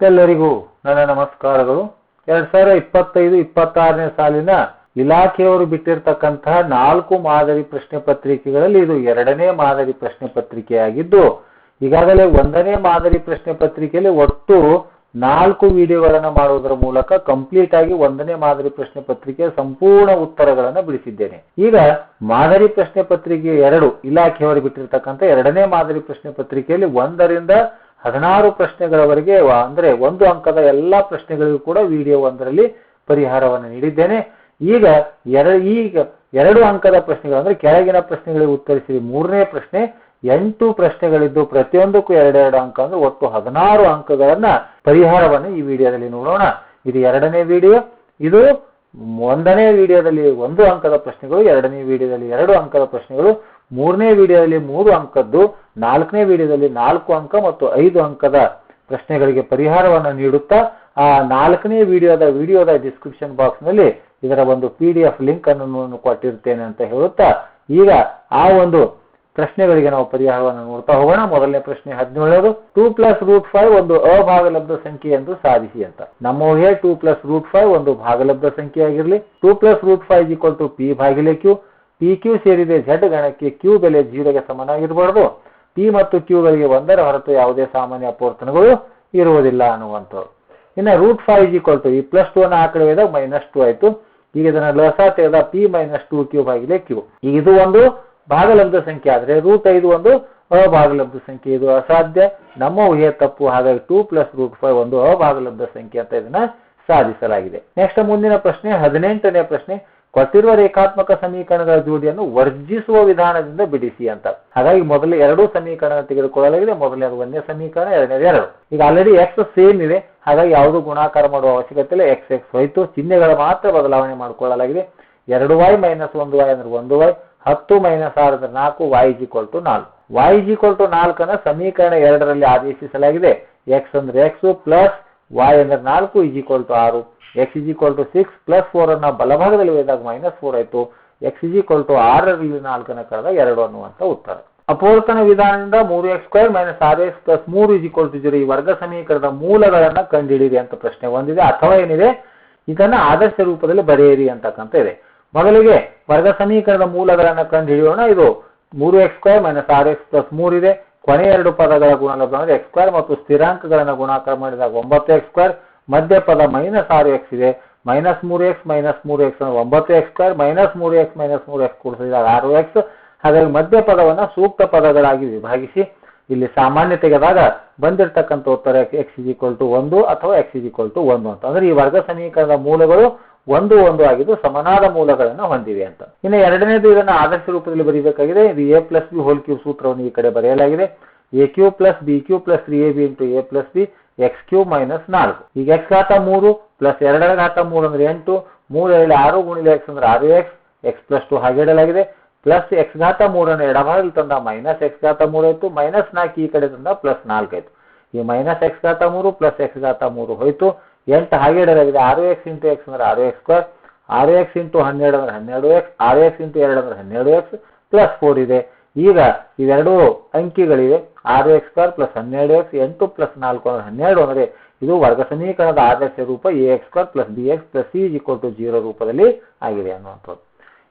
ಎಲ್ಲರಿಗೂ ನನ್ನ ನಮಸ್ಕಾರಗಳು. ಎರಡ್ ಸಾವಿರ ಇಪ್ಪತ್ತೈದು, ಇಪ್ಪತ್ತಾರನೇ ಸಾಲಿನ ಇಲಾಖೆಯವರು ಬಿಟ್ಟಿರ್ತಕ್ಕಂತಹ ನಾಲ್ಕು ಮಾದರಿ ಪ್ರಶ್ನೆ ಪತ್ರಿಕೆಗಳಲ್ಲಿ ಇದು ಎರಡನೇ ಮಾದರಿ ಪ್ರಶ್ನೆ ಪತ್ರಿಕೆಯಾಗಿದ್ದು, ಈಗಾಗಲೇ ಒಂದನೇ ಮಾದರಿ ಪ್ರಶ್ನೆ ಪತ್ರಿಕೆಯಲ್ಲಿ ಒಟ್ಟು ನಾಲ್ಕು ವಿಡಿಯೋಗಳನ್ನು ಮಾಡುವುದರ ಮೂಲಕ ಕಂಪ್ಲೀಟ್ ಆಗಿ ಒಂದನೇ ಮಾದರಿ ಪ್ರಶ್ನೆ ಪತ್ರಿಕೆಯ ಸಂಪೂರ್ಣ ಉತ್ತರಗಳನ್ನು ಬಿಡಿಸಿದ್ದೇನೆ. ಈಗ ಮಾದರಿ ಪ್ರಶ್ನೆ ಪತ್ರಿಕೆ ಎರಡು ಇಲಾಖೆಯವರು ಬಿಟ್ಟಿರ್ತಕ್ಕಂಥ ಎರಡನೇ ಮಾದರಿ ಪ್ರಶ್ನೆ ಪತ್ರಿಕೆಯಲ್ಲಿ ಒಂದರಿಂದ ಹದಿನಾರು ಪ್ರಶ್ನೆಗಳವರೆಗೆ ಅಂದರೆ ಒಂದು ಅಂಕದ ಎಲ್ಲ ಪ್ರಶ್ನೆಗಳಿಗೂ ಕೂಡ ವಿಡಿಯೋ ಒಂದರಲ್ಲಿ ಪರಿಹಾರವನ್ನು ನೀಡಿದ್ದೇನೆ. ಈಗ ಎರ ಈಗ ಎರಡು ಅಂಕದ ಪ್ರಶ್ನೆಗಳು ಅಂದ್ರೆ ಕೆಳಗಿನ ಪ್ರಶ್ನೆಗಳಿಗೆ ಉತ್ತರಿಸಿದ ಮೂರನೇ ಪ್ರಶ್ನೆ, ಎಂಟು ಪ್ರಶ್ನೆಗಳಿದ್ದು ಪ್ರತಿಯೊಂದಕ್ಕೂ ಎರಡೆರಡು ಅಂಕ ಅಂದ್ರೆ ಒಟ್ಟು ಹದಿನಾರು ಅಂಕಗಳನ್ನ ಪರಿಹಾರವನ್ನು ಈ ವಿಡಿಯೋದಲ್ಲಿ ನೋಡೋಣ. ಇದು ಎರಡನೇ ವಿಡಿಯೋ. ಇದು ಒಂದನೇ ವಿಡಿಯೋದಲ್ಲಿ ಒಂದು ಅಂಕದ ಪ್ರಶ್ನೆಗಳು, ಎರಡನೇ ವಿಡಿಯೋದಲ್ಲಿ ಎರಡು ಅಂಕದ ಪ್ರಶ್ನೆಗಳು. ಮೂರನೇ ವಿಡಿಯೋದಲ್ಲಿ ಮೂರು ಅಂಕದ್ದು, ನಾಲ್ಕನೇ ವಿಡಿಯೋದಲ್ಲಿ ನಾಲ್ಕು ಅಂಕ ಮತ್ತು ಐದು ಅಂಕದ ಪ್ರಶ್ನೆಗಳಿಗೆ ಪರಿಹಾರವನ್ನು ನೀಡುತ್ತಾ, ಆ ನಾಲ್ಕನೇ ವಿಡಿಯೋದ ವಿಡಿಯೋದ ಡಿಸ್ಕ್ರಿಪ್ಷನ್ ಬಾಕ್ಸ್ನಲ್ಲಿ ಇದರ ಒಂದು ಪಿ ಡಿ ಎಫ್ ಲಿಂಕ್ ಅನ್ನು ನಾನು ಕೊಟ್ಟಿರ್ತೇನೆ ಅಂತ ಹೇಳುತ್ತಾ, ಈಗ ಆ ಒಂದು ಪ್ರಶ್ನೆಗಳಿಗೆ ನಾವು ಪರಿಹಾರವನ್ನು ನೋಡ್ತಾ ಹೋಗೋಣ. ಮೊದಲನೇ ಪ್ರಶ್ನೆ ಹದಿನೇಳದು ಟೂ ಪ್ಲಸ್ ರೂಟ್ ಫೈವ್ ಒಂದು ಅಭಾಗಲಬ್ಧ ಸಂಖ್ಯೆ ಎಂದು ಸಾಧಿಸಿ ಅಂತ. ನಮ್ಮ ಊಹೆ ಟೂ ಪ್ಲಸ್ ರೂಟ್ ಫೈವ್ ಒಂದು ಭಾಗಲಬ್ಧ ಸಂಖ್ಯೆ ಆಗಿರಲಿ. Two plus root five equal to p ಭಾಗಿಲೆ Q P Q ಸೇರಿದೆ ಝಡ್ ಗಣಕ್ಕೆ ಕ್ಯೂ ಬೆಲೆ ಜೀರೋಗೆ ಸಮನಾಗಿರಬಾರ್ದು. ಪಿ ಮತ್ತು ಕ್ಯೂಗಳಿಗೆ ಒಂದರ ಹೊರತು ಯಾವುದೇ ಸಾಮಾನ್ಯ ಅಪವರ್ತನಗಳು ಇರುವುದಿಲ್ಲ ಅನ್ನುವಂಥವು ಇನ್ನು ರೂಟ್ ಫೈವ್ ಈಕ್ವಲ್ ಟು ಈ ಪ್ಲಸ್ ಟು ಅನ್ನು ಆ ಕಡೆ ಒಯ್ದಾಗ ಮೈನಸ್ ಟು ಆಯಿತು. ಈಗ ಇದನ್ನು ಲಸ ತೆಗೆದ ಪಿ ಮೈನಸ್ ಟು ಕ್ಯೂ ಆಗಿದೆ ಕ್ಯೂ ಈಗ ಇದು ಒಂದು ಭಾಗಲಬ್ಧ ಸಂಖ್ಯೆ ಆದರೆ ರೂಟ್ ಐದು ಒಂದು ಅಭಾಗಲಬ್ಧ ಸಂಖ್ಯೆ ಇದು ಅಸಾಧ್ಯ. ನಮ್ಮ ಊಹೆ ತಪ್ಪು, ಹಾಗಾಗಿ ಟೂ ಪ್ಲಸ್ ರೂಟ್ ಫೈವ್ ಒಂದು ಅಭಾಗಲಬ್ಧ ಸಂಖ್ಯೆ ಅಂತ ಇದನ್ನ ಸಾಧಿಸಲಾಗಿದೆ. ನೆಕ್ಸ್ಟ್ ಮುಂದಿನ ಪ್ರಶ್ನೆ, ಹದಿನೆಂಟನೇ ಪ್ರಶ್ನೆ. ಕೊಟ್ಟಿರುವ ರೇಖಾತ್ಮಕ ಸಮೀಕರಣಗಳ ಜೋಡಿಯನ್ನು ವರ್ಜಿಸುವ ವಿಧಾನದಿಂದ ಬಿಡಿಸಿ ಅಂತ. ಹಾಗಾಗಿ ಮೊದಲು ಎರಡೂ ಸಮೀಕರಣ ತೆಗೆದುಕೊಳ್ಳಲಾಗಿದೆ ಮೊದಲನೇದು ಒಂದೇ ಸಮೀಕರಣ, ಎರಡನೇದು ಎರಡು. ಈಗ ಆಲ್ರೆಡಿ ಎಕ್ಸ್ ಸೇಮ್ ಇದೆ. ಹಾಗಾಗಿ ಯಾವುದು ಗುಣಾಕಾರ ಮಾಡುವ ಅವಶ್ಯಕತೆ ಇಲ್ಲ. ಎಕ್ಸ್ ಎಕ್ಸ್ ಹೋಯ್ತು ಚಿಹ್ನೆಗಳ ಮಾತ್ರ ಬದಲಾವಣೆ ಮಾಡಿಕೊಳ್ಳಲಾಗಿದೆ. ಎರಡು ವೈ ಮೈನಸ್ ಒಂದು ವೈ ಅಂದ್ರೆ ಒಂದು ವೈ ಹತ್ತು ಮೈನಸ್ ಆರು ಅಂದ್ರೆ ನಾಲ್ಕು ವೈ ಈಕ್ವಲ್ ಟು ನಾಲ್ಕು. ವೈ ಈಕ್ವಲ್ ಟು ನಾಲ್ಕನ್ನ ಸಮೀಕರಣ ಎರಡರಲ್ಲಿ ಆದೇಶಿಸಲಾಗಿದೆ. ಎಕ್ಸ್ ಅಂದ್ರೆ ಎಕ್ಸ್ ಪ್ಲಸ್ ವೈ ಅಂದ್ರೆ ನಾಲ್ಕು ಇಸ್ ಈಕ್ವಲ್ ಟು ಆರು x is equal to six plus four ಅನ್ನ ಬಲಭಾಗದಲ್ಲಿ ಒಯ್ದಾಗ ಮೈನಸ್ ಫೋರ್ ಆಯ್ತು. ಎಕ್ಸ್ ಇಸ್ ಈಕ್ವಲ್ ಟು ಆರರಲ್ಲಿ ನಾಲ್ಕನ ಕಳೆದ ಎರಡು ಅನ್ನುವಂತ ಉತ್ತರ. ಅಪವರ್ತನ ವಿಧಾನದಿಂದ ಮೂರು ಎಕ್ಸ್ ಸ್ಕ್ವೇರ್ ಮೈನಸ್ ಆರ್ ಎಕ್ಸ್ ಪ್ಲಸ್ ಮೂರು ಇಸ್ ಈಕ್ವಲ್ ಟು ಜೀರೋ ಈ ವರ್ಗ ಸಮೀಕರಣದ ಮೂಲಗಳನ್ನು ಕಂಡುಹಿಡಿಯಿರಿ ಅಂತ ಪ್ರಶ್ನೆ ಒಂದಿದೆ ಅಥವಾ ಏನಿದೆ? ಇದನ್ನ ಆದರ್ಶ ರೂಪದಲ್ಲಿ ಬರೆಯಿರಿ ಅಂತಕ್ಕಂಥ ಇದೆ. ಮೊದಲಿಗೆ ವರ್ಗ ಸಮೀಕರಣದ ಮೂಲಗಳನ್ನು ಕಂಡುಹಿಡಿಯೋಣ. ಇದು ಮೂರು ಎಕ್ಸ್ ಸ್ಕ್ವೇರ್ ಮೈನಸ್ ಆರ್ ಎಕ್ಸ್ ಪ್ಲಸ್ ಮೂರು ಇದೆ. ಕೊನೆ ಎರಡು ಪದಗಳ ಗುಣಲಬ್ಧ ಅಂದ್ರೆ ಎಕ್ಸ್ ಸ್ಕ್ವೇರ್ ಮತ್ತು ಸ್ಥಿರಾಂಕಗಳನ್ನ ಗುಣಾಕಾರ ಮಾಡಿದಾಗ ಒಂಬತ್ತು ಎಕ್ಸ್ ಸ್ಕ್ವೇರ್ ಮಧ್ಯ ಪದ ಮೈನಸ್ ಆರು ಎಕ್ಸ್ ಇದೆ. ಮೈನಸ್ ಮೂರು ಎಕ್ಸ್ ಮೈನಸ್ ಮೂರು ಎಕ್ಸ್ ಅಂದ್ರೆ ಒಂಬತ್ತು ಎಕ್ಸ್ ಸ್ಕ್ವೇರ್ ಮೈನಸ್ ಮೂರು ಎಕ್ಸ್ ಮೈನಸ್ ಮೂರು ಎಕ್ಸ್ ಕೂಡಿಸಿದಾಗ ಆರು ಎಕ್ಸ್ ಹಾಗಾಗಿ ಮಧ್ಯ ಪದವನ್ನ ಸೂಕ್ತ ಪದಗಳಾಗಿ ವಿಭಾಗಿಸಿ ಇಲ್ಲಿ ಸಾಮಾನ್ಯ ತೆಗೆದಾಗ ಬಂದಿರತಕ್ಕಂಥ ಉತ್ತರ ಎಕ್ಸ್ ಇಸ್ ಈಕ್ವಲ್ ಟು ಒಂದು ಅಥವಾ ಎಕ್ಸ್ ಇಸ್ ಈಕ್ವಲ್ ಟು ಒಂದು ಅಂತ. ಅಂದ್ರೆ ಈ ವರ್ಗ ಸಮೀಕರಣದ ಮೂಲಗಳು ಒಂದು ಒಂದು ಆಗಿದ್ದು ಸಮನಾದ ಮೂಲಗಳನ್ನು ಹೊಂದಿವೆ ಅಂತ. ಇನ್ನು ಎರಡನೇದು ಇದನ್ನ ಆದರ್ಶ ರೂಪದಲ್ಲಿ ಬರೀಬೇಕಾಗಿದೆ. ಇದು a plus b whole cube ಸೂತ್ರವನ್ನು ಈ ಕಡೆ ಬರೆಯಲಾಗಿದೆ. A cube plus b cube plus three a b into a plus b x cube minus ನಾಲ್ಕು. ಈಗ ಎಕ್ಸ್ ಘಾತ ಮೂರು ಪ್ಲಸ್ ಎರಡರ ಘಾತ ಮೂರು ಅಂದ್ರೆ ಎಂಟು. ಮೂರು ಎರಡು ಆರು ಗುಣಿಲೆ ಎಕ್ಸ್ ಅಂದ್ರೆ ಆರು ಎಕ್ಸ್ ಎಕ್ಸ್ ಪ್ಲಸ್ ಟು ಹಾಗೆ ಇಡಲಾಗಿದೆ. ಪ್ಲಸ್ ಎಕ್ಸ್ ಘಾತ ಮೂರನ್ನು ಎಡಭಾಗದಲ್ಲಿ ತಂದ ಮೈನಸ್ ಎಕ್ಸ್ ಘಾತ ಮೂರು ಆಯಿತು. ಮೈನಸ್ ನಾಲ್ಕು ಈ ಕಡೆ ತಂದ ಪ್ಲಸ್ ನಾಲ್ಕು ಆಯ್ತು. ಈ ಮೈನಸ್ ಎಕ್ಸ್ ಘಾತ ಮೂರು ಪ್ಲಸ್ ಎಕ್ಸ್ ಘಾತ ಮೂರು ಹೋಯ್ತು. ಎಂಟು ಹಾಗೆ ಇಡಲಾಗಿದೆ ಆರು ಎಕ್ಸ್ ಇಂಟು ಎಕ್ಸ್ ಅಂದ್ರೆ ಆರು ಎಕ್ಸ್ ಸ್ಕ್ವೇರ್. ಆರು ಎಕ್ಸ್ ಇಂಟು ಹನ್ನೆರಡು ಅಂದ್ರೆ ಹನ್ನೆರಡು ಎಕ್ಸ್. ಆರು ಎಕ್ಸ್ ಇಂಟು ಎರಡು ಅಂದ್ರೆ ಹನ್ನೆರಡು ಎಕ್ಸ್ ಪ್ಲಸ್ ಫೋರ್ ಇದೆ. ಈಗ ಇವೆರಡು ಅಂಕಿಗಳಿವೆ. ಆರು ಎಕ್ಸ್ ಸ್ಕ್ವೇರ್ ಪ್ಲಸ್ ಹನ್ನೆರಡು ಎಕ್ಸ್, ಎಂಟು ಪ್ಲಸ್ ನಾಲ್ಕು ಅಂದ್ರೆ ಹನ್ನೆರಡು ಅಂದ್ರೆ ಇದು ವರ್ಗ ಸಮೀಕರಣದ ಆದರ್ಶ ರೂಪ a x square plus b x plus c equal to zero ರೂಪದಲ್ಲಿ ಆಗಿದೆ ಅನ್ನುವಂಥದ್ದು.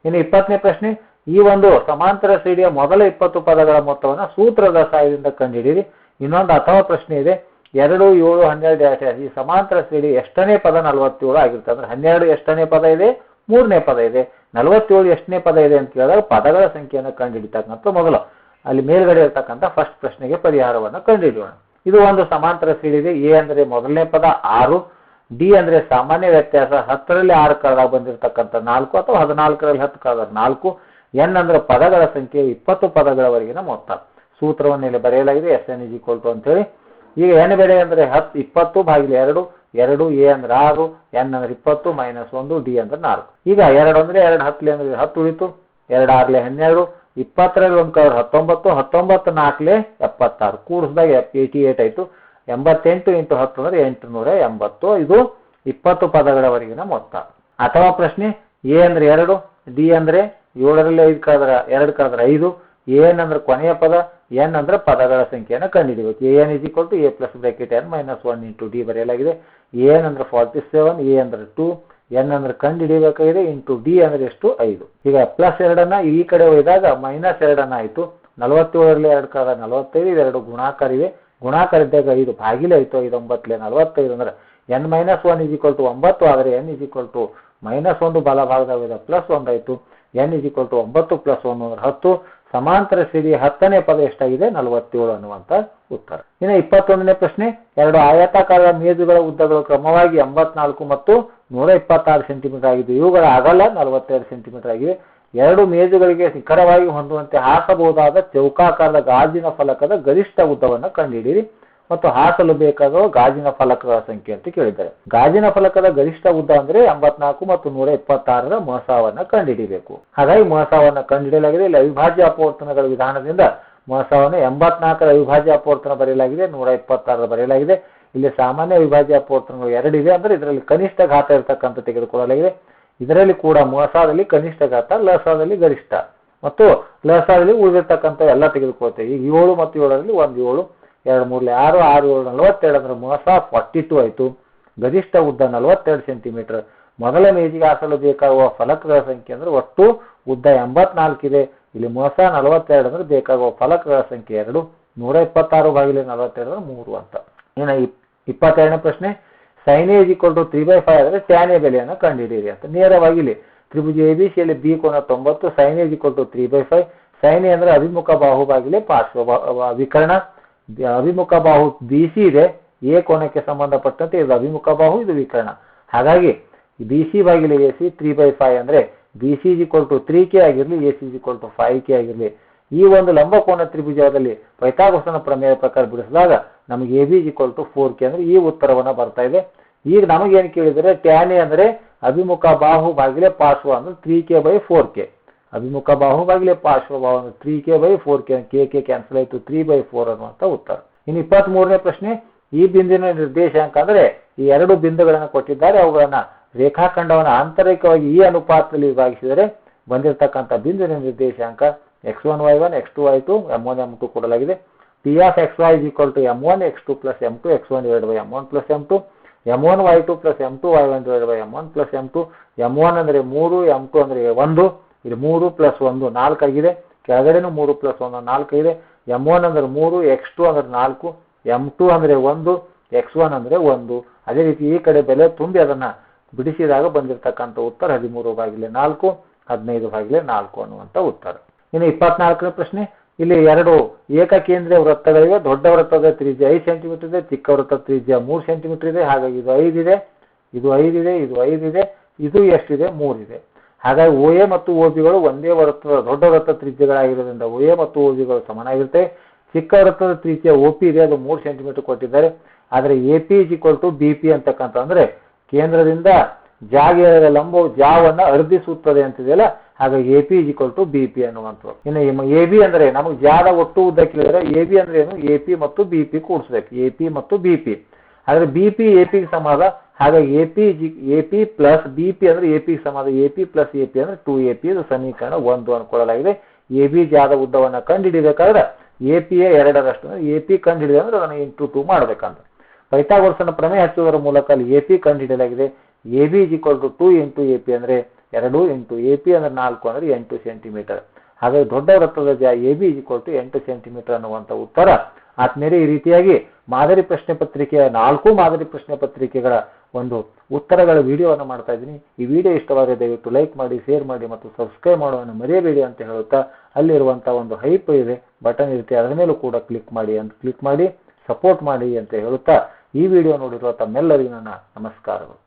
ಇನ್ನು ಇಪ್ಪತ್ತನೇ ಪ್ರಶ್ನೆ, ಈ ಒಂದು ಸಮಾಂತರ ಶ್ರೇಣಿಯ ಮೊದಲ ಇಪ್ಪತ್ತು ಪದಗಳ ಮೊತ್ತವನ್ನು ಸೂತ್ರದ ಸಹಾಯದಿಂದ ಕಂಡುಹಿಡಿಯಿರಿ. ಇನ್ನೊಂದು ಅಥವಾ ಪ್ರಶ್ನೆ ಇದೆ. ಎರಡು, ಏಳು, ಹನ್ನೆರಡು ಎರಡು ಈ ಸಮಾಂತರ ಶ್ರೇಣಿ ಎಷ್ಟನೇ ಪದ ನಲವತ್ತೇಳು ಆಗಿರುತ್ತೆ. ಅಂದ್ರೆ ಹನ್ನೆರಡು ಎಷ್ಟನೇ ಪದ ಇದೆ? ಮೂರನೇ ಪದ ಇದೆ. ನಲವತ್ತೇಳು ಎಷ್ಟನೇ ಪದ ಇದೆ ಅಂತ ಕೇಳಿದಾಗ ಪದಗಳ ಸಂಖ್ಯೆಯನ್ನು ಕಂಡುಹಿಡಿತಕ್ಕಂಥ ಮೊದಲು. ಅಲ್ಲಿ ಮೇಲ್ಗಡೆ ಇರತಕ್ಕಂಥ ಫಸ್ಟ್ ಪ್ರಶ್ನೆಗೆ ಪರಿಹಾರವನ್ನು ಕಂಡುಹಿಡಿಯೋಣ. ಇದು ಒಂದು ಸಮಾಂತರ ಶ್ರೇಣಿ ಇದೆ. ಎ ಅಂದ್ರೆ ಮೊದಲನೇ ಪದ, ಆರು. ಡಿ ಅಂದ್ರೆ ಸಾಮಾನ್ಯ ವ್ಯತ್ಯಾಸ. ಹತ್ತರಲ್ಲಿ ಆರು ಕಳೆದಾಗ ಬಂದಿರತಕ್ಕಂಥ ನಾಲ್ಕು ಅಥವಾ ಹದಿನಾಲ್ಕರಲ್ಲಿ ಹತ್ತು ಕಳೆದಾಗ ನಾಲ್ಕು. ಎನ್ ಅಂದ್ರೆ ಪದಗಳ ಸಂಖ್ಯೆ ಇಪ್ಪತ್ತು ಪದಗಳವರೆಗಿನ ಮೊತ್ತ. ಸೂತ್ರವನ್ನು ಇಲ್ಲಿ ಬರೆಯಲಾಗಿದೆ? S n is equal to ಅಂತೇಳಿ. ಈಗ ಎನ್ ಬೆಲೆ ಅಂದ್ರೆ ಹತ್ತು, ಇಪ್ಪತ್ತು ಬಾಗಿಲು ಎರಡು ಎರಡು ಎ ಅಂದ್ರೆ ಆರು ಎನ್ ಅಂದ್ರೆ ಇಪ್ಪತ್ತು ಮೈನಸ್ ಒಂದು ಡಿ ಅಂದ್ರೆ ನಾಲ್ಕು. ಈಗ ಎರಡು ಅಂದ್ರೆ ಎರಡು ಹತ್ತಲೆ ಅಂದ್ರೆ ಹತ್ತು ಉಳಿತು. ಎರಡು ಆರ್ಲೆ ಹನ್ನೆರಡು ಇಪ್ಪತ್ತರಲ್ಲಿ ಒಂದು ಕವರ್ ಹತ್ತೊಂಬತ್ತು ಹತ್ತೊಂಬತ್ತು ನಾಲ್ಕಲೆ ಎಪ್ಪತ್ತಾರು. ಕೂಡಿಸಿದಾಗ ಏಯ್ಟಿ ಏಟ್ ಆಯ್ತು. ಎಂಬತ್ತೆಂಟು ಇಂಟು ಹತ್ತು ಅಂದ್ರೆ ಎಂಟು ನೂರ ಎಂಬತ್ತು. ಇದು ಇಪ್ಪತ್ತು ಪದಗಳವರೆಗಿನ ಮೊತ್ತ. ಅಥವಾ ಪ್ರಶ್ನೆ, ಎ ಅಂದ್ರೆ ಎರಡು, ಡಿ ಅಂದ್ರೆ ಏಳರಲ್ಲಿ ಐದು ಕಳೆದ್ರೆ ಎರಡು ಕಳೆದ್ರೆ ಐದು ಎನ್ ಅಂದ್ರೆ ಕೊನೆಯ ಪದ ಎನ್ ಅಂದ್ರೆ ಪದಗಳ ಸಂಖ್ಯೆಯನ್ನು ಕಂಡುಹಿಡಿಯಬೇಕು. N is equal to a plus bracket n minus one into d ಬರೆಯಲಾಗಿದೆ. ಎನ್ ಅಂದ್ರೆ ಫಾರ್ಟಿ ಸೆವೆನ್ ಎ ಅಂದ್ರೆ ಟು ಎನ್ ಅಂದ್ರೆ ಕಂಡುಹಿಡಿಯಬೇಕಾಗಿದೆ ಇಂಟು ಡಿ ಅಂದ್ರೆ ಎಷ್ಟು? ಐದು. ಈಗ ಪ್ಲಸ್ ಎರಡನ್ನ ಈ ಕಡೆ ಒಯ್ದಾಗ ಮೈನಸ್ ಎರಡನ್ನ ಆಯಿತು. ನಲವತ್ತೇಳರಲ್ಲಿ ಎರಡು ಕಳೆದ ನಲವತ್ತೈದು ಇವೆರಡು ಗುಣಾಕಾರ ಇವೆ. ಗುಣಾಕಾರ ಇದ್ದಾಗ ಐದು ಬಾಗಿಲೇ ಆಯಿತು ಐದು ಒಂಬತ್ತಲೆ ನಲವತ್ತೈದು ಅಂದ್ರೆ n minus one is equal to ಒಂಬತ್ತು, ಆದರೆ n is equal to minus ಒಂದು ಬಲಭಾಗದಾಗ ಪ್ಲಸ್ ಒಂದಾಯಿತು ಎನ್ ಇಸ್ ಈಕ್ವಲ್ ಟು ಒಂಬತ್ತು ಪ್ಲಸ್ ಒಂದು ಅಂದ್ರೆ ಹತ್ತು. ಸಮಾಂತರ ಸಿರಿ ಹತ್ತನೇ ಪದ ಎಷ್ಟಾಗಿದೆ? ನಲವತ್ತೇಳು ಅನ್ನುವಂಥ ಉತ್ತರ. ಇನ್ನು ಇಪ್ಪತ್ತೊಂದನೇ ಪ್ರಶ್ನೆ, ಎರಡು ಆಯತಾಕಾರದ ಮೇಜುಗಳ ಉದ್ದಗಳು ಕ್ರಮವಾಗಿ ಎಂಬತ್ನಾಲ್ಕು ಮತ್ತು ನೂರ ಇಪ್ಪತ್ತಾರು ಸೆಂಟಿಮೀಟರ್ ಆಗಿದೆ ಇವುಗಳ ಅಗಲ ನಲವತ್ತೆರಡು ಸೆಂಟಿಮೀಟರ್ ಆಗಿವೆ ಎರಡು ಮೇಜುಗಳಿಗೆ ನಿಖರವಾಗಿ ಹೊಂದುವಂತೆ ಹಾಕಬಹುದಾದ ಚೌಕಾಕಾರದ ಗಾಜಿನ ಫಲಕದ ಗರಿಷ್ಠ ಉದ್ದವನ್ನು ಕಂಡುಹಿಡಿಯಿರಿ. ಮತ್ತು ಹಾಸಲು ಬೇಕಾಗುವ ಗಾಜಿನ ಫಲಕಗಳ ಸಂಖ್ಯೆ ಅಂತ ಕೇಳಿದ್ದಾರೆ. ಗಾಜಿನ ಫಲಕದ ಗರಿಷ್ಠ ಉದ್ದ ಅಂದ್ರೆ ಎಂಬತ್ನಾಲ್ಕು ಮತ್ತು ನೂರ ಇಪ್ಪತ್ತಾರರ ಮೊಹಸಾವನ್ನ ಕಂಡುಹಿಡಿಯಬೇಕು ಹಾಗಾಗಿ ಮೊಹಸಾವನ್ನ ಕಂಡುಹಿಡಿಯಲಾಗಿದೆ ಇಲ್ಲಿ ಅವಿಭಾಜ್ಯ ಅಪವರ್ತನಗಳ ವಿಧಾನದಿಂದ ಮೊಹಸಾವನ್ನ ಎಂಬತ್ನಾಲ್ಕರ ಅವಿಭಾಜ್ಯ ಅಪವರ್ತನ ಬರೆಯಲಾಗಿದೆ. ನೂರ ಇಪ್ಪತ್ತಾರರ ಬರೆಯಲಾಗಿದೆ. ಇಲ್ಲಿ ಸಾಮಾನ್ಯ ಅವಿಭಾಜ್ಯ ಅಪವರ್ತನಗಳು ಎರಡಿದೆ ಅಂದ್ರೆ ಇದರಲ್ಲಿ ಕನಿಷ್ಠ ಘಾತ ಇರತಕ್ಕಂಥ ತೆಗೆದುಕೊಳ್ಳಲಾಗಿದೆ. ಇದರಲ್ಲಿ ಕೂಡ ಮಹಸಾದಲ್ಲಿ ಕನಿಷ್ಠ ಘಾತ, ಲಸಾದಲ್ಲಿ ಗರಿಷ್ಠ. ಮತ್ತು ಲಸಾದಲ್ಲಿ ಉಳಿದಿರ್ತಕ್ಕಂಥ ಎಲ್ಲ ತೆಗೆದುಕೊಳ್ತೇವೆ ಈಗ ಏಳು ಮತ್ತು ಏಳರಲ್ಲಿ ಒಂದು ಏಳು. ಎರಡು ಮೂರಲೆ ಆರು ಆರು ಏಳು ನಲವತ್ತೆರಡು ಅಂದ್ರೆ ಮೋಸ ಫಾರ್ಟಿ ಟು ಆಯಿತು. ಗರಿಷ್ಠ ಉದ್ದ ನಲವತ್ತೆರಡು ಸೆಂಟಿಮೀಟರ್ ಮೊದಲ ಮೇಜಿಗೆ ಹಾಸಲು ಬೇಕಾಗುವ ಫಲಕಗಳ ಸಂಖ್ಯೆ ಅಂದ್ರೆ ಒಟ್ಟು ಉದ್ದ ಎಂಬತ್ನಾಲ್ಕಿದೆ ಇಲ್ಲಿ ಮೋಸ ನಲವತ್ತೆರಡು ಅಂದ್ರೆ ಬೇಕಾಗುವ ಫಲಕಗಳ ಸಂಖ್ಯೆ ಎರಡು. ನೂರ ಇಪ್ಪತ್ತಾರು ಬಾಗಿಲೆ ನಲವತ್ತೆರಡು ಅಂದ್ರೆ ಮೂರು ಅಂತ. ಏನು ಇಪ್ ಇಪ್ಪತ್ತೆರಡನೇ ಪ್ರಶ್ನೆ sine A is equal to three by five ಆದರೆ ಟ್ಯಾನೆ ಬೆಲೆಯನ್ನು ಕಂಡುಹಿಡಿಯಿರಿ ಅಂತ. ನೇರವಾಗಿ ಇಲ್ಲಿ ತ್ರಿಭುಜ ಎ ಬಿ ಸಿಯಲ್ಲಿ ಬಿ ಕೋನ ತೊಂಬತ್ತು sine A equal to three by five sine A ಅಂದ್ರೆ ಅಭಿಮುಖ ಬಾಹು ಬಾಗಿಲೆ ಪಾರ್ಶ್ವ ವಿಕರ್ಣ. ಅಭಿಮುಖ ಬಾಹು ಬಿ ಸಿ ಇದೆ ಎ ಕೋನಕ್ಕೆ ಸಂಬಂಧಪಟ್ಟಂತೆ ಇದು ಅಭಿಮುಖ ಬಾಹು ಇದು ವಿಕರ್ಣ. ಹಾಗಾಗಿ ಬಿ ಸಿ ಬಾಗಿಲು A C three by five ಅಂದ್ರೆ B C equal to three K ಆಗಿರಲಿ A C equal to five K ಆಗಿರಲಿ. ಈ ಒಂದು ಲಂಬಕೋನ ತ್ರಿಭುಜದಲ್ಲಿ ಪೈಥಾಗೋರಸನ ಪ್ರಮೇಯ ಪ್ರಕಾರ ಬಿಡಿಸಿದಾಗ ನಮಗೆ A B equal to four K ಅಂದ್ರೆ ಈ ಉತ್ತರವನ್ನ ಬರ್ತಾ ಇದೆ. ಈಗ ನಮಗೇನು ಕೇಳಿದರೆ ಟ್ಯಾನೆ ಅಂದ್ರೆ ಅಭಿಮುಖ ಬಾಹು ಬಾಗಿಲೆ ಪಾರ್ಶ್ವ ಅಂದ್ರೆ three K by four K ಅಭಿಮುಖ ಬಾಹು ಬಾಗಿಲೆ ಪಾರ್ಶ್ವ ಬಾಹು ಅಂದ್ರೆ three K by four K K K cancel ಆಯಿತು ತ್ರೀ ಬೈ ಫೋರ್ ಅನ್ನುವಂಥ ಉತ್ತರ. ಇನ್ನು ಇಪ್ಪತ್ತ್ ಮೂರನೇ ಪ್ರಶ್ನೆ, ಈ ಬಿಂದಿನ ನಿರ್ದೇಶಾಂಕ ಅಂದ್ರೆ ಈ ಎರಡು ಬಿಂದುಗಳನ್ನು ಕೊಟ್ಟಿದ್ದಾರೆ, ಅವುಗಳನ್ನು ರೇಖಾಖಂಡವನ್ನು ಆಂತರಿಕವಾಗಿ ಈ ಅನುಪಾತದಲ್ಲಿ ವಿಭಾಗಿಸಿದರೆ ಬಂದಿರತಕ್ಕಂಥ ಬಿಂದುವಿನ ನಿರ್ದೇಶಾಂಕ X one Y one X two Y two M one M two ಕೊಡಲಾಗಿದೆ. P of X Y is equal to M one X two plus M two X one divide by M one plus M two M one Y two plus M two Y one divide by M one plus M two M one ಅಂದರೆ ಮೂರು M to ಅಂದರೆ ಒಂದು ಇಲ್ಲಿ ಮೂರು plus ಒಂದು ನಾಲ್ಕಾಗಿದೆ ಕೆಳಗಡೆನೂ ಮೂರು plus ಒಂದು ನಾಲ್ಕಾಗಿದೆ M one ಅಂದರೆ ಮೂರು ಎಕ್ಸ್ ಟು ಅಂದರೆ ನಾಲ್ಕು ಎಂ ಟು ಅಂದರೆ ಒಂದು ಎಕ್ಸ್ ಒನ್ ಅಂದರೆ ಒಂದು. ಅದೇ ರೀತಿ ಈ ಕಡೆ ಬೆಲೆ ತುಂಬಿ ಅದನ್ನು ಬಿಡಿಸಿದಾಗ ಬಂದಿರತಕ್ಕಂಥ ಉತ್ತರ ಹದಿಮೂರು ಬಾಗಿಲೆ ನಾಲ್ಕು, ಹದಿನೈದು ಬಾಗಿಲೆ ನಾಲ್ಕು ಅನ್ನುವಂಥ ಉತ್ತರ. ಇನ್ನು ಇಪ್ಪತ್ನಾಲ್ಕನೇ ಪ್ರಶ್ನೆ, ಇಲ್ಲಿ ಎರಡು ಏಕಕೇಂದ್ರೀಯ ವೃತ್ತಗಳಿವೆ. ದೊಡ್ಡ ವೃತ್ತದ ತ್ರಿಜ್ಯ ಐದು ಸೆಂಟಿಮೀಟರ್ ಇದೆ, ಚಿಕ್ಕ ವೃತ್ತ ತ್ರಿಜ್ಯ ಮೂರು ಸೆಂಟಿಮೀಟರ್ ಇದೆ. ಹಾಗಾಗಿ ಇದು ಐದಿದೆ ಇದು ಐದಿದೆ ಇದು ಐದಿದೆ ಇದು ಎಷ್ಟಿದೆ? ಮೂರಿದೆ ಹಾಗಾಗಿ ಓ ಎ ಮತ್ತು ಓ ಬಿಗಳು ಒಂದೇ ವೃತ್ತದ ದೊಡ್ಡ ವೃತ್ತ ತ್ರಿಜ್ಯಗಳಾಗಿರೋದ್ರಿಂದ ಓ ಎ ಮತ್ತು ಓ ಬಿಗಳು ಸಮನಾಗಿರುತ್ತೆ. ಚಿಕ್ಕ ವೃತ್ತದ ತ್ರಿಜ್ಯ ಒ ಪಿ ಇದೆ, ಅದು ಮೂರು ಸೆಂಟಿಮೀಟರ್ ಕೊಟ್ಟಿದ್ದಾರೆ. ಆದರೆ A P is equal to B P ಅಂತಕ್ಕಂಥ ಅಂದರೆ ಕೇಂದ್ರದಿಂದ ಜಾಗ ಲಂಬವು ಜಾವನ್ನು ಅರ್ಧಿಸುತ್ತದೆ ಅಂತಿದೆಯಲ್ಲ, ಹಾಗಾಗಿ A P is equal to B P ಅನ್ನುವಂಥದ್ದು. ಇನ್ನು ಎ ಬಿ ಅಂದರೆ ನಮಗೆ ಜಾದ ಒಟ್ಟು ಉದ್ದ ಕೇಳಿದರೆ ಎ ಬಿ ಅಂದ್ರೆ ಏನು? ಎ ಪಿ ಮತ್ತು ಬಿ ಪಿ ಕೂಡಿಸ್ಬೇಕು. ಎ ಪಿ ಮತ್ತು ಬಿ ಪಿ ಆದರೆ ಬಿ ಪಿ ಎ ಪಿಗೆ ಸಮಾದ ಹಾಗಾಗಿ A P G A P plus B P ಅಂದ್ರೆ A P ಸಮಾದ A P plus A P ಅಂದ್ರೆ ಟು ಎ ಪಿ ಅದು ಸಮೀಕರಣ ಒಂದು ಅನ್ಕೊಳ್ಳಲಾಗಿದೆ ಎ ಬಿ ಜಾದ ಉದ್ದವನ್ನು ಕಂಡುಹಿಡಿಬೇಕಾದ್ರೆ ಎ ಪಿ ಎ ಎರಡರಷ್ಟು ಎ ಪಿ ಕಂಡುಹಿಡಿದ ಅಂದ್ರೆ ಅದನ್ನು ಇಂಟು ಟು ಮಾಡಬೇಕಂತ ಪೈಥಾಗೋರ್ಸನ ಪ್ರಮೇಯ ಹಚ್ಚುವುದರ ಮೂಲಕ ಅಲ್ಲಿ A P ಕಂಡುಹಿಡಿಯಲಾಗಿದೆ A B is equal to two into A P ಅಂದರೆ ಎರಡು ಇಂಟು ಎ ಪಿ ಅಂದ್ರೆ ನಾಲ್ಕು ಅಂದ್ರೆ ಎಂಟು ಸೆಂಟಿಮೀಟರ್ ಹಾಗಾಗಿ ದೊಡ್ಡ ವೃತ್ತದ ಜ A B is equal to ಎಂಟು ಸೆಂಟಿಮೀಟರ್ ಅನ್ನುವಂಥ ಉತ್ತರ ಆದ್ಮೇಲೆ ಈ ರೀತಿಯಾಗಿ ಮಾದರಿ ಪ್ರಶ್ನೆ ಪತ್ರಿಕೆಯ ನಾಲ್ಕು ಮಾದರಿ ಪ್ರಶ್ನೆ ಪತ್ರಿಕೆಗಳ ಒಂದು ಉತ್ತರಗಳ ವಿಡಿಯೋವನ್ನು ಮಾಡ್ತಾ ಇದ್ದೀನಿ. ಈ ವಿಡಿಯೋ ಇಷ್ಟವಾದರೆ ದಯವಿಟ್ಟು ಲೈಕ್ ಮಾಡಿ, ಶೇರ್ ಮಾಡಿ ಮತ್ತು ಸಬ್ಸ್ಕ್ರೈಬ್ ಮಾಡೋವನ್ನು ಮರೆಯಬೇಡಿ ಅಂತ ಹೇಳುತ್ತಾ ಅಲ್ಲಿರುವಂಥ ಒಂದು ಹೈಪ್ ಇದೆ. ಬಟನ್ ಇರುತ್ತೆ, ಅದರ ಮೇಲೂ ಕೂಡ ಕ್ಲಿಕ್ ಮಾಡಿ ಅಂತ ಕ್ಲಿಕ್ ಮಾಡಿ, ಸಪೋರ್ಟ್ ಮಾಡಿ ಅಂತ ಹೇಳುತ್ತಾ ಈ ವಿಡಿಯೋ ನೋಡಿರುವ ತಮ್ಮೆಲ್ಲರಿಗೂ ನನ್ನ ನಮಸ್ಕಾರಗಳು.